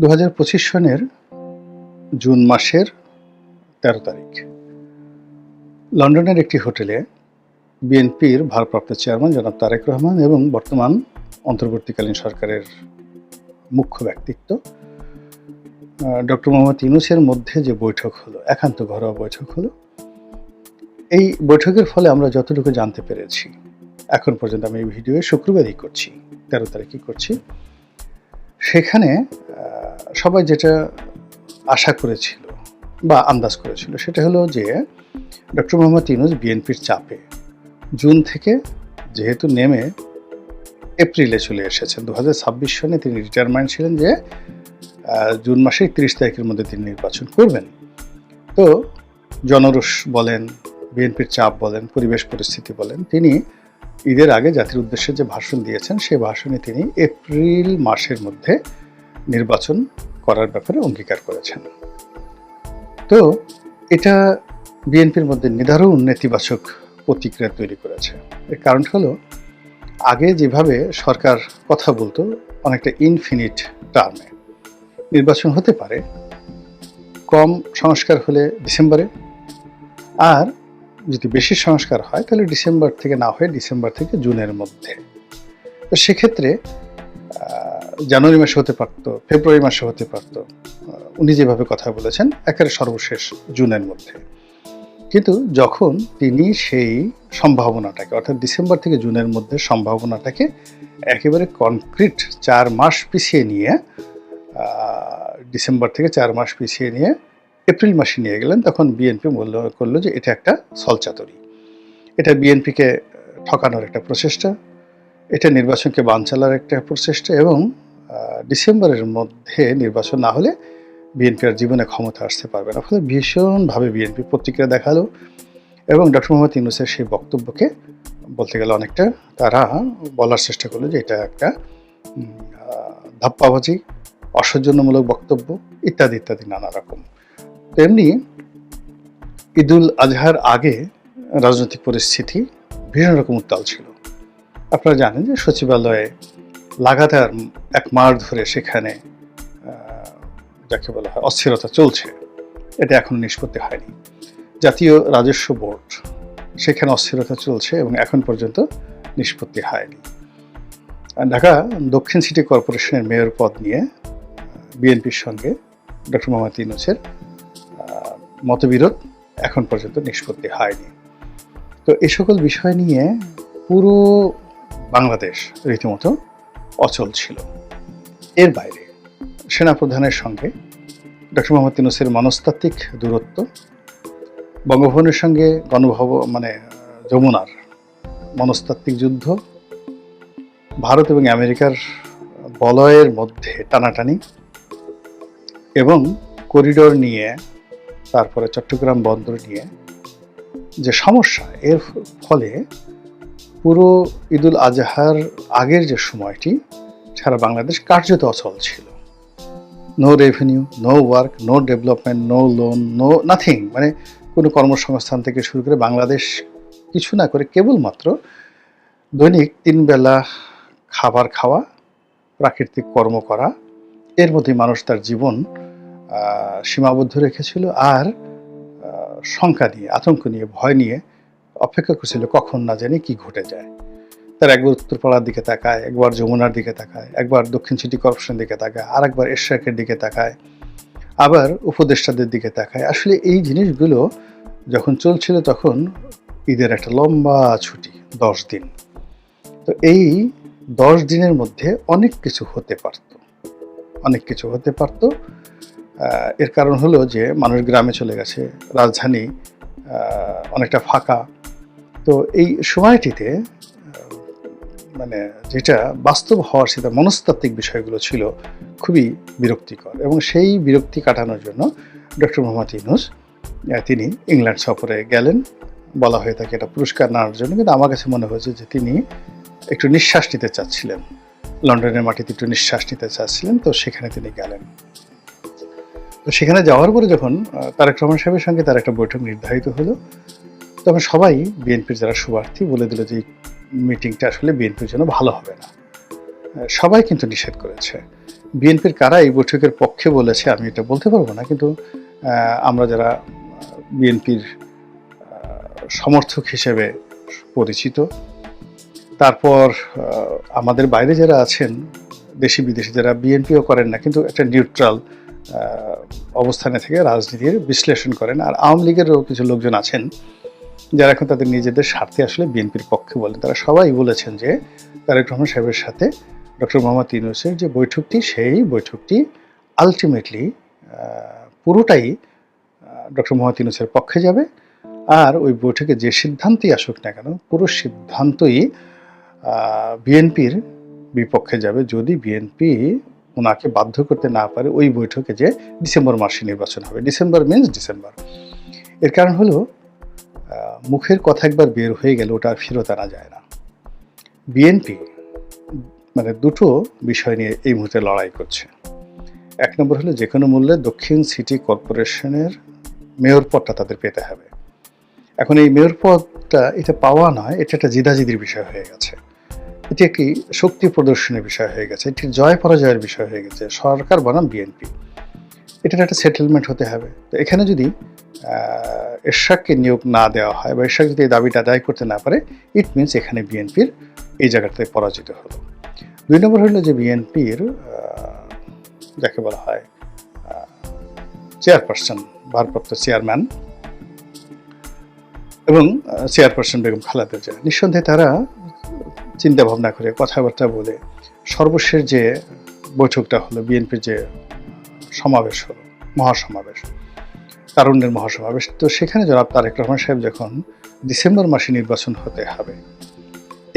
দু হাজার পঁচিশ সনের জুন মাসের তেরো তারিখ। লন্ডনের একটি হোটেলে বিএনপির ভারপ্রাপ্ত চেয়ারম্যান জনাব তারেক রহমান এবং বর্তমান অন্তর্বর্তীকালীন সরকারের মুখ্য ব্যক্তিত্ব ডক্টর মোহাম্মদ ইউনুসের মধ্যে যে বৈঠক হলো, একান্ত ঘরোয়া বৈঠক হলো, এই বৈঠকের ফলে আমরা যতটুকু জানতে পেরেছি, এখন পর্যন্ত আমি এই ভিডিও শুক্রবারই করছি, তেরো তারিখই করছি। সেখানে সবাই যেটা আশা করেছিল বা আন্দাজ করেছিল সেটা হলো যে ডক্টর মোহাম্মদ ইউনুস বিএনপির চাপে জুন থেকে যেহেতু নেমে এপ্রিলে চলে এসেছেন, দু ছাব্বিশ সনে তিনি রিটায়ারমেন্ট ছিলেন যে জুন মাসের তিরিশ তারিখের মধ্যে তিনি নির্বাচন করবেন। তো জনরোষ বলেন, বিএনপির চাপ বলেন, পরিবেশ পরিস্থিতি বলেন, তিনি ঈদের আগে জাতির উদ্দেশ্যে যে ভাষণ দিয়েছেন, সেই ভাষণে তিনি এপ্রিল মাসের মধ্যে নির্বাচন করার ব্যাপারে অঙ্গীকার করেছেন। তো এটা বিএনপির মধ্যে নিদারুণ নেতিবাচক প্রতিক্রিয়া তৈরি করেছে। এর কারণ হলো, আগে যেভাবে সরকার কথা বলতো, অনেকটা ইনফিনিট টার্মে নির্বাচন হতে পারে, কম সংস্কার হলে ডিসেম্বরে, আর যদি বেশি সংস্কার হয়, তাহলে ডিসেম্বর থেকে না হয়ে ডিসেম্বর থেকে জুনের মধ্যে। তো সেক্ষেত্রে জানুয়ারি মাসে হতে পারতো, ফেব্রুয়ারি মাসে হতে পারতো। উনি যেভাবে কথা বলেছেন, একেবারে সর্বশেষ জুনের মধ্যে। কিন্তু যখন তিনি সেই সম্ভাবনাটাকে, অর্থাৎ ডিসেম্বর থেকে জুনের মধ্যে সম্ভাবনাটাকে একেবারে কনক্রিট চার মাস পিছিয়ে নিয়ে ডিসেম্বর থেকে চার মাস পিছিয়ে নিয়ে এপ্রিল মাসে নিয়ে গেলেন, তখন বিএনপি মূল্য করল যে এটা একটা সলচাতরি এটা বিএনপিকে ঠকানোর একটা প্রচেষ্টা, এটা নির্বাচনকে বানচালার একটা প্রচেষ্টা এবং ডিসেম্বরের মধ্যে নির্বাচন না হলে বিএনপি আর জীবনে ক্ষমতা আসতে পারবে না। ফলে ভীষণভাবে বিএনপি প্রতিক্রিয়া দেখাল এবং ডক্টর মোহাম্মদ ইউনুসের সেই বক্তব্যকে বলতে গেলে অনেকটা তারা বলার চেষ্টা করল যে এটা একটা ধাপ্পাবাজি অসৌজন্যমূলক বক্তব্য, ইত্যাদি ইত্যাদি নানা রকম। তেমনি ঈদুল আজহার আগে রাজনৈতিক পরিস্থিতি ভীষণ রকম উত্তাল ছিল। আপনারা জানেন যে সচিবালয়ে লাগাতার এক মার ধরে সেখানে যাকে বলা হয় অস্থিরতা চলছে। এটা এখনও নিষ্পত্তি হয়নি। জাতীয় রাজস্ব বোর্ড সেখানে অস্থিরতা চলছে এবং এখন পর্যন্ত নিষ্পত্তি হয়নি। ঢাকা দক্ষিণ সিটি কর্পোরেশনের মেয়র পদ নিয়ে বিএনপির সঙ্গে ডক্টর মোহাম্মদ ইউনুসের আহ, মতবিরোধ এখন পর্যন্ত নিষ্পত্তি হয়নি। তো এই সকল বিষয় নিয়ে পুরো বাংলাদেশ রীতিমতো অচল ছিল। এর বাইরে সেনাপ্রধানের সঙ্গে ডক্টর মোহাম্মদ ইউনুসের মনস্তাত্ত্বিক দূরত্ব, বঙ্গভবনের সঙ্গে গণভব মানে যমুনার মনস্তাত্ত্বিক যুদ্ধ, ভারত এবং আমেরিকার বলয়ের মধ্যে টানাটানি এবং করিডোর নিয়ে তারপরে চট্টগ্রাম বন্দর নিয়ে যে সমস্যা, এর ফলে পুরো ঈদুল আজহার আগের যে সময়টি, সারা বাংলাদেশ কার্যত অচল ছিল। No revenue no work no development no loan no nothing মানে কোনো কর্মসংস্থান থেকে শুরু করে বাংলাদেশ কিছু না করে কেবলমাত্র দৈনিক তিন বেলা খাবার খাওয়া, প্রাকৃতিক কর্ম করা, এর মধ্যে মানুষ তার জীবন সীমাবদ্ধ রেখেছিল আর শঙ্কা নিয়ে, আতঙ্ক নিয়ে, ভয় নিয়ে অপেক্ষা করছিল কখন না জানি কি ঘটে যায়। তার একবার উত্তরপাড়ার দিকে তাকায়, একবার যমুনার দিকে তাকায়, একবার দক্ষিণ সিটি কর্পোরেশনের দিকে তাকায়, আর একবার এশিয়াকের দিকে তাকায়, আবার উপদেষ্টাদের দিকে তাকায়। আসলে এই জিনিসগুলো যখন চলছিল তখন ঈদের একটা লম্বা ছুটি, দশ দিন। তো এই দশ দিনের মধ্যে অনেক কিছু হতে পারত। অনেক কিছু হতে পারত। এর কারণ হলো যে মানুষ গ্রামে চলে গেছে, রাজধানী অনেকটা ফাঁকা। তো এই সময়টিতে মানে যেটা বাস্তব হওয়ার সেটা মনস্তাত্ত্বিক বিষয়গুলো ছিল খুবই বিরক্তিকর এবং সেই বিরক্তি কাটানোর জন্য ডক্টর মোহাম্মদ ইউনুস তিনি ইংল্যান্ড সফরে গেলেন। বলা হয়ে থাকে এটা পুরস্কার নেওয়ার জন্য, কিন্তু আমার কাছে মনে হয়েছে যে তিনি একটু নিঃশ্বাস নিতে চাচ্ছিলেন। লন্ডনের মাটিতে একটু নিঃশ্বাস নিতে চাচ্ছিলেন, তো সেখানে তিনি গেলেন। তো সেখানে যাওয়ার পরে যখন তারেক রহমান সাহেবের সঙ্গে তার একটা বৈঠক নির্ধারিত হলো, তখন সবাই বিএনপির যারা শুভার্থী বলে দিল যে মিটিংটা আসলে বিএনপির জন্য ভালো হবে না। সবাই কিন্তু নিষেধ করেছে। বিএনপির কারা এই বৈঠকের পক্ষে বলেছে আমি এটা বলতে পারব না, কিন্তু আমরা যারা বিএনপির সমর্থক হিসেবে পরিচিত, তারপর আমাদের বাইরে যারা আছেন, দেশি বিদেশি যারা বিএনপিও করেন না, কিন্তু একটা নিউট্রাল অবস্থানে থেকে রাজনীতির বিশ্লেষণ করেন। আর আওয়ামী লীগেরও কিছু লোকজন আছেন যারা এখন তাদের নিজেদের স্বার্থে আসলে বিএনপির পক্ষে বলেন। তারা সবাই বলেছেন যে তারেক রহমান সাহেবের সাথে ডক্টর মোহাম্মদ ইউনুসের যে বৈঠকটি, সেই বৈঠকটি আলটিমেটলি পুরোটাই ডক্টর মোহাম্মদ ইউনুসের পক্ষে যাবে। আর ওই বৈঠকে যে সিদ্ধান্তই আসুক না কেন, পুরো সিদ্ধান্তই বিএনপির বিপক্ষে যাবে। যদি বিএনপি ওনাকে বাধ্য করতে না পারে ওই বৈঠকে যে ডিসেম্বর মাসে নির্বাচন হবে। ডিসেম্বর মিনস ডিসেম্বর এর কারণ হলো মুখের কথা একবার বের হয়ে গেলে ওটা আর ফেরত আনা যায় না। বিএনপি মানে দুটো বিষয় নিয়ে এই মুহূর্তে লড়াই করছে। এক নম্বর হলো যে কোনো মূল্যে দক্ষিণ সিটি কর্পোরেশনের মেয়র পদটা তাদের পেতে হবে। এখন এই মেয়র পদটা এটা পাওয়া নয়, এটা একটা জিদাজিদির বিষয় হয়ে গেছে। এটি একটি শক্তি প্রদর্শনের বিষয় হয়ে গেছে। এটি জয় পরাজয়ের বিষয় হয়ে গেছে। সরকার বনাম বিএনপি। এটার একটা সেটেলমেন্ট হতে হবে। তো এখানে যদি এরশাককে নিয়োগ না দেওয়া হয় বা এরশাক যদি এই দাবিটা আদায় করতে না পারে ইট মিনস এখানে বিএনপির এই জায়গাটাতে পরাজিত হলো। দুই নম্বর হলো যে বিএনপির যাকে বলা হয় চেয়ারপারসন ভারপ্রাপ্ত চেয়ারম্যান এবং চেয়ারপারসন বেগম খালেদা জিয়া। নিঃসন্দেহে তারা চিন্তা ভাবনা করে, কথাবার্তা বলে সর্বশেষ যে বৈঠকটা হলো, বিএনপির যে সমাবেশ হলো, মহাসমাবেশ, তারুণ্যের মহাসমাবেশ, তো সেখানে জনাব তারেক রহমান সাহেব যখন ডিসেম্বর মাসে নির্বাচন হতে হবে,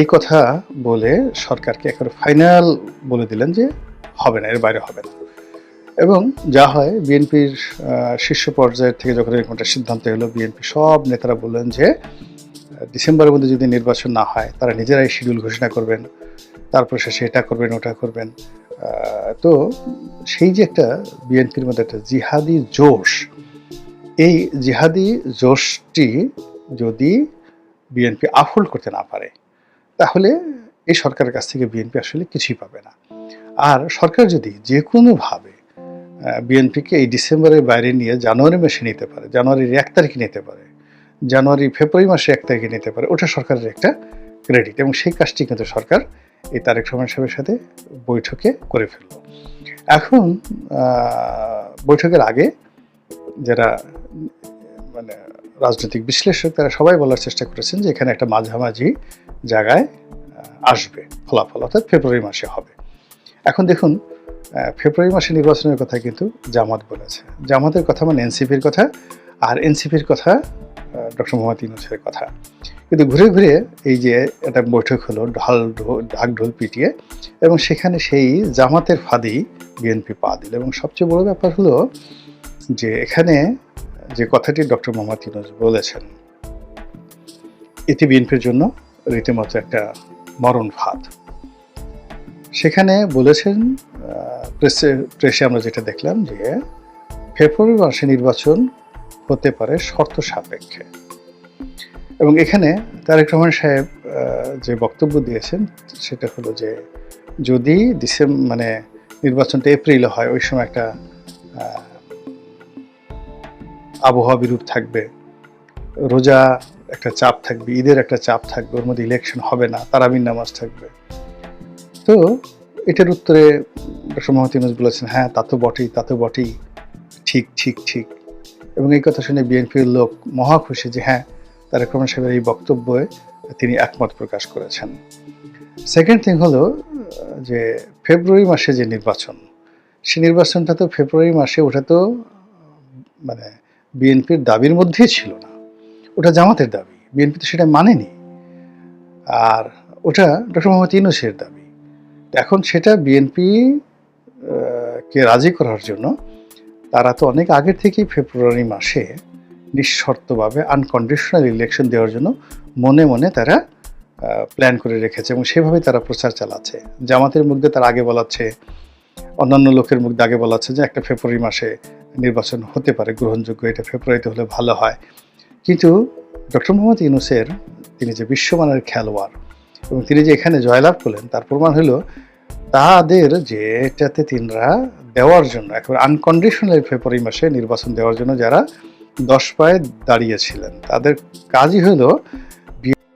এই কথা বলে সরকারকে একেবারে ফাইনাল বলে দিলেন যে হবে না, এর বাইরে হবে না। এবং যা হয়, বিএনপির শীর্ষ পর্যায়ের থেকে যখন এরকম একটা সিদ্ধান্ত এলো, বিএনপি সব নেতারা বললেন যে ডিসেম্বরের মধ্যে যদি নির্বাচন না হয়, তারা নিজেরাই শিডিউল ঘোষণা করবেন তারপর শেষে এটা করবেন, ওটা করবেন। তো সেই যে একটা বিএনপির মধ্যে একটা জিহাদি জোশ, এই জিহাদি জোশটি যদি বিএনপি আফোল্ড করতে না পারে, তাহলে এই সরকারের কাছ থেকে বিএনপি আসলে কিছুই পাবে না। আর সরকার যদি যে কোনোভাবে বিএনপিকে এই ডিসেম্বরের বাইরে নিয়ে জানুয়ারি মাসে নিতে পারে, জানুয়ারির এক তারিখে নিতে পারে জানুয়ারি, ফেব্রুয়ারি মাসে এক তারিখে নিতে পারে। ওটা সরকারের একটা ক্রেডিট এবং সেই কাজটি কিন্তু সরকার এই তারেক রহমান সাহেবের সাথে বৈঠকে করে ফেলল। এখন বৈঠকের আগে যারা মানে রাজনৈতিক বিশ্লেষক, তারা সবাই বলার চেষ্টা করেছেন যে এখানে একটা মাঝামাঝি জায়গায় আসবে, ফলাফল, অর্থাৎ ফেব্রুয়ারি মাসে হবে। এখন দেখুন ফেব্রুয়ারি মাসে নির্বাচনের কথা কিন্তু জামাত বলেছে। জামাতের কথা মানে এনসিপির কথা, আর এনসিপির কথা ডক্টর মোহাম্মদ ইউনুসের কথা। কিন্তু ঘুরে ঘুরে এই যে একটা বৈঠক হলো, ঢাল ঢাক ঢোল পিটিয়ে, এবং সেখানে সেই জামাতের ফাঁদেই বিএনপি পা দিল। এবং সবচেয়ে বড় ব্যাপার হলো যে এখানে যে কথাটি ডক্টর মোহাম্মদ ইউনুস বলেছেন, এটি বিএনপির জন্য রীতিমতো একটা মরণ ফাঁদ। সেখানে বলেছেন প্রেসে প্রেসে আমরা যেটা দেখলাম যে ফেব্রুয়ারি মাসে নির্বাচন হতে পারে শর্ত সাপেক্ষে। এবং এখানে তারেক রহমান সাহেব যে বক্তব্য দিয়েছেন, সেটা হলো যে যদি ডিসেম্বর মানে নির্বাচনটা এপ্রিলে হয়, ওই সময় একটা আবহাওয়া বিরূপ থাকবে, রোজা একটা চাপ থাকবে, ঈদের একটা চাপ থাকবে, ওর মধ্যে ইলেকশন হবে না, তারাবিন নামাজ থাকবে। তো এটার উত্তরে ডক্টর মোহাম্মদ বলেছেন হ্যাঁ তা তো বটেই, তা তো বটেই, ঠিক ঠিক ঠিক। এবং এই কথা শুনে বিএনপির লোক মহা খুশি যে হ্যাঁ তারেক রহমান সাহেবের এই বক্তব্যে তিনি একমত প্রকাশ করেছেন। সেকেন্ড থিং হলো, যে ফেব্রুয়ারি মাসে যে নির্বাচন, সে নির্বাচনটা তো ফেব্রুয়ারি মাসে ওটা তো মানে বিএনপির দাবির মধ্যেই ছিল না। ওটা জামাতের দাবি, বিএনপি তো সেটা মানেনি। আর ওটা ডক্টর মোহাম্মদ ইউনুসের দাবি। এখন সেটা বিএনপি কে রাজি করার জন্য তারা তো অনেক আগের থেকেই ফেব্রুয়ারি মাসে নিঃশর্তভাবে আনকন্ডিশনাল ইলেকশন দেওয়ার জন্য মনে মনে তারা প্ল্যান করে রেখেছে এবং সেভাবেই তারা প্রচার চালাচ্ছে। জামাতের মধ্যে তারা আগে বলাচ্ছে, অন্যান্য লোকের মধ্যে আগে বলাচ্ছে যে একটা ফেব্রুয়ারি মাসে নির্বাচন হতে পারে, গ্রহণযোগ্য, এটা ফেব্রুয়ারিতে হলে ভালো হয়। কিন্তু ডক্টর মোহাম্মদ ইউনুসের তিনি যে বিশ্বমানের খেলোয়াড় এবং তিনি যে এখানে জয়লাভ করলেন, তার প্রমাণ হলো তাদের যেটাতে তিনরা দেওয়ার জন্য, একেবারে আনকন্ডিশনাল ফেব্রুয়ারি মাসে নির্বাচন দেওয়ার জন্য যারা দশ পায়ে দাঁড়িয়েছিলেন, তাদের কাজই হলো